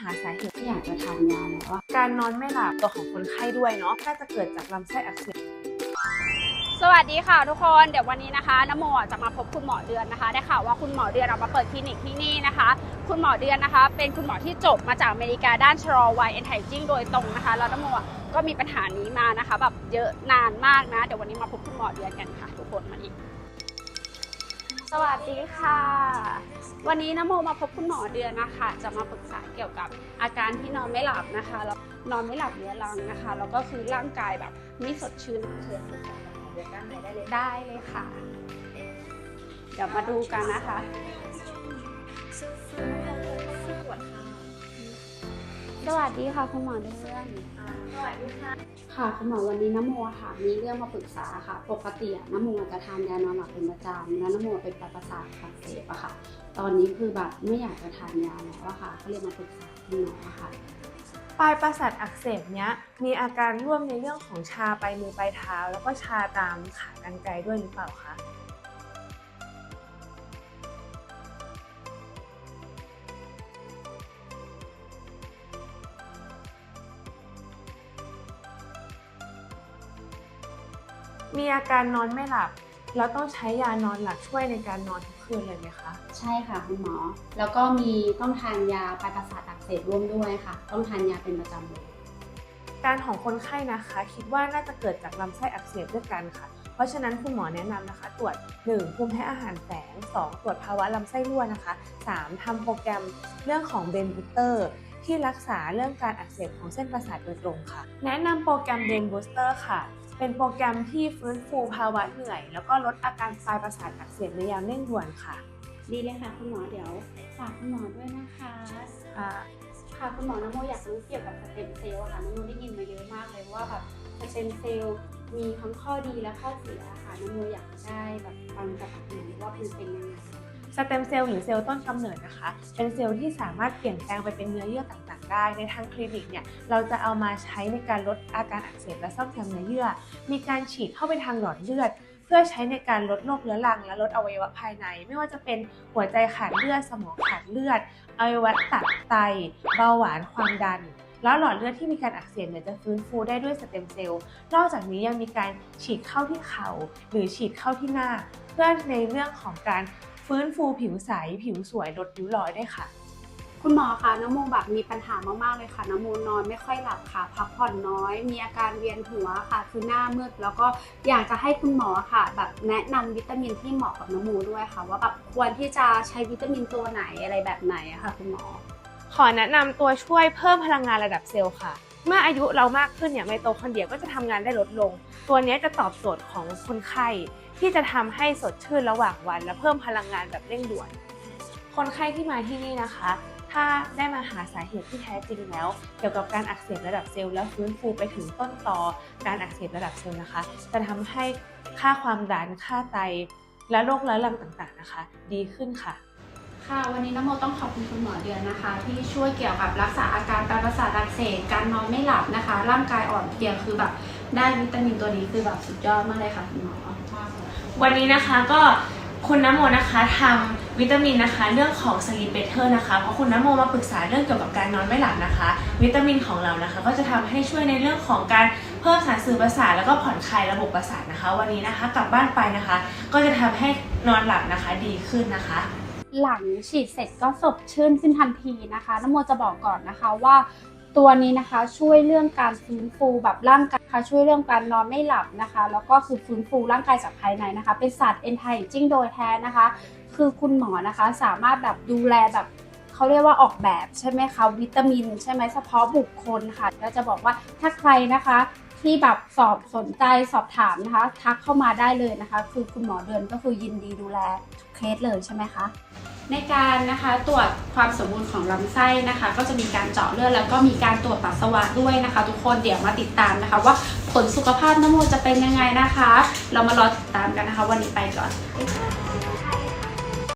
หาสาเหตุที่อยากจะทานยาแล้วการนอนไม่หลับตัวของคนไข้ด้วยเนาะน่าจะเกิดจากลำไส้อักเสบสวัสดีค่ะทุกคนเดี๋ยววันนี้นะคะนโมจะมาพบคุณหมอเดือนนะคะ ได้ข่าวว่าคุณหมอเดือนเอามาเปิดคลินิกที่นี่นะคะ คุณหมอเดือนนะคะ เป็นคุณหมอที่จบมาจากอเมริกาด้านชะลอวัย anti aging โดยตรงนะคะแล้วนโมก็มีปัญหานี้มานะคะ แบบเยอะนานมากนะ เดี๋ยววันนี้มาพบคุณหมอเดือนกันค่ะ ทุกคนมาอีก สวัสดีค่ะ วันนี้นโมมาพบคุณหมอเดือนนะคะ จะมาปรึกษาเกี่ยวกับอาการที่นอนไม่หลับนะคะแล้วนอนไม่หลับเรื้อรังนะคะแล้วก็คือร่างกายแบบไม่สดชื่นเชิญปรึกษาเดือนด้านในได้เลยได้เลยค่ะ เดี๋ยวมาดูกันนะคะ วัสดีค่ะคุณหมอเดือนสวัสดีค่ะ ค่ะคุณหมอวันนี้น้ำโมอะค่ะมีเรื่องมาปรึกษาค่ะ ปกติอะน้ำโมจะทานยานอนหลับเป็นประจำแล้วน้ำโมเป็นปลายประสาทอักเสบอะค่ะ ตอนนี้คือแบบไม่อยากจะทานยาแล้วอะค่ะก็เลยมาปรึกษาคุณหมออะค่ะปลายประสาทอักเสบเนี้ยมีอาการร่วมในเรื่องของชาปลายมือปลายเท้า แล้วก็ชาตามขากรรไกรด้วยหรือเปล่าคะ มีอาการนอนไม่หลับ แล้วต้องใช้ยานอนหลับช่วยในการนอนทุกคืนเลยไหมคะ ใช่ค่ะคุณหมอ แล้วก็มีต้องทานยาปลายประสาทอักเสบร่วมด้วยค่ะ ต้องทานยาเป็นประจำเลยการของคนไข้นะคะ คิดว่าน่าจะเกิดจากลำไส้อักเสบด้วยกันค่ะ เพราะฉะนั้นคุณหมอแนะนำนะคะ ตรวจ 1. ภูมิแพ้อาหารแฝง 2. ตรวจภาวะลำไส้รั่วนะคะ 3. ทำโปรแกรมเรื่องของเบนบูเตอร์ที่รักษาเรื่องการอักเสบของเส้นประสาทโดยตรงค่ะ แนะนำโปรแกรมเบนบูสเตอร์ค่ะ เป็นโปรแกรมที่ฟื้นฟูภาวะเหนื่อย แล้วก็ลดอาการปลายประสาทอักเสบในยามเร่งด่วนค่ะ ดีเลยค่ะคุณหมอเดี๋ยวฝากคุณหมอด้วยนะคะอ่าค่ะคุณหมอนโมอยากรู้เกี่ยวกับสเต็มเซลล์อะค่ะนโมได้ยินมาเยอะมากเลยว่าแบบสเต็มเซลล์มีทั้งข้อดีและข้อเสียค่ะนโมอยากได้แบบฟังจากปากหนูว่ามันเป็นยังไง สเต็มเซลล์หรือเซลล์ต้นกำเนิดนะคะ เป็นเซลล์ที่สามารถเปลี่ยนแปลงไปเป็นเนื้อเยื่อต่างๆ ได้ ในทางคลินิกเนี่ยเราจะเอามาใช้ในการลดอาการอักเสบและซ่อมแซมเนื้อเยื่อ มีการฉีดเข้าไปทางหลอดเลือดเพื่อใช้ในการลดโรคเรื้อรังและลดอวัยวะภายใน ไม่ว่าจะเป็นหัวใจขาดเลือดสมองขาดเลือดอวัยวะตับไตเบาหวานความดัน แล้วหลอดเลือดที่มีการอักเสบเนี่ยจะฟื้นฟูได้ด้วยสเต็มเซลล์นอกจากนี้ยังมีการฉีดเข้าที่เข่าหรือฉีดเข้าที่หน้า เพื่อในเรื่องของการ ฟื้นฟูผิวใส ผิวสวยลดริ้วรอยด้วยค่ะ คุณหมอคะน้ำโมแบบมีปัญหามากๆเลยค่ะน้ำโมนอนไม่ค่อยหลับค่ะ พักผ่อนน้อย มีอาการเวียนหัวค่ะ คือหน้ามืดแล้วก็อยากจะให้คุณหมอค่ะ แบบแนะนำวิตามินที่เหมาะกับน้ำโมด้วยค่ะ ว่าแบบควรที่จะใช้วิตามินตัวไหนอะไรแบบไหนอะค่ะ คุณหมอ ขอแนะนำตัวช่วยเพิ่มพลังงานระดับเซลล์ค่ะ เมื่ออายุเรามากขึ้นเนี่ยไมโตคอนเดรียก็จะทำงานได้ลดลง ตัวนี้จะตอบโจทย์ของคนไข้ที่จะทำให้สดชื่นระหว่างวัน และเพิ่มพลังงานแบบเร่งด่วน คนไข้ที่มาที่นี่นะคะ ถ้าได้มาหาสาเหตุที่แท้จริงแล้ว เกี่ยวกับการอักเสบระดับเซลล์แล้วฟื้นฟูไปถึงต้นตอการอักเสบระดับเซลล์นะคะ จะทำให้ค่าความดันค่าไตและโรครื้อรังต่างๆนะคะ ดีขึ้นค่ะ ค่ะวันนี้น้ำโมต้องขอบคุณคุณหมอเดือนนะคะ ที่ช่วยเกี่ยวกับรักษาอาการปลาประสาทอักเสบการนอนไม่หลับนะคะ ร่างกายอ่อนเพลียคือแบบได้วิตามินตัวนี้คือแบบสุดยอดมากเลยค่ะคุณหมอวันนี้นะคะก็คุณน้ำโมนะคะทำวิตามินนะคะเรื่องของ Sleep Better นะคะเพราะคุณน้ำโมมาปรึกษาเรื่องเกี่ยวกับการนอนไม่หลับนะคะ วิตามินของเรานะคะ ก็จะทำให้ช่วยในเรื่องของการเพิ่มสารสื่อประสาทแล้วก็ผ่อนคลายระบบประสาทนะคะ วันนี้นะคะกลับบ้านไปนะคะ ก็จะทำให้นอนหลับนะคะดีขึ้นนะคะ หลังฉีดเสร็จก็สดชื่นขึ้นทันทีนะคะน้ำโมจะบอกก่อนนะคะว่าตัวนี้นะคะช่วยเรื่องการฟื้นฟูแบบร่างกายค่ะช่วยเรื่องการนอนไม่หลับนะคะ แล้วก็คือฟื้นฟูร่างกายจากภายในนะคะ เป็นศาสตร์ anti aging โดยแท้นะคะ คือคุณหมอนะคะสามารถแบบดูแลแบบเขาเรียกว่าออกแบบใช่ไหมคะวิตามิน ใช่ไหมเฉพาะบุคคลค่ะแล้วจะบอกว่าถ้าใครนะคะ ที่แบบสอบสนใจสอบถามนะคะ ทักเข้ามาได้เลยนะคะ คือคุณหมอเดือนก็คือยินดีดูแลทุกเคสเลยใช่ไหมคะในการนะคะตรวจความสมบูรณ์ของลำไส้นะคะ ก็จะมีการเจาะเลือดแล้วก็มีการตรวจปัสสาวะด้วยนะคะ ทุกคนเดี๋ยวมาติดตามนะคะ ว่าผลสุขภาพน้ำมูจะเป็นยังไงนะคะ เรามารอติดตามกันนะคะ วันนี้ไปก่อน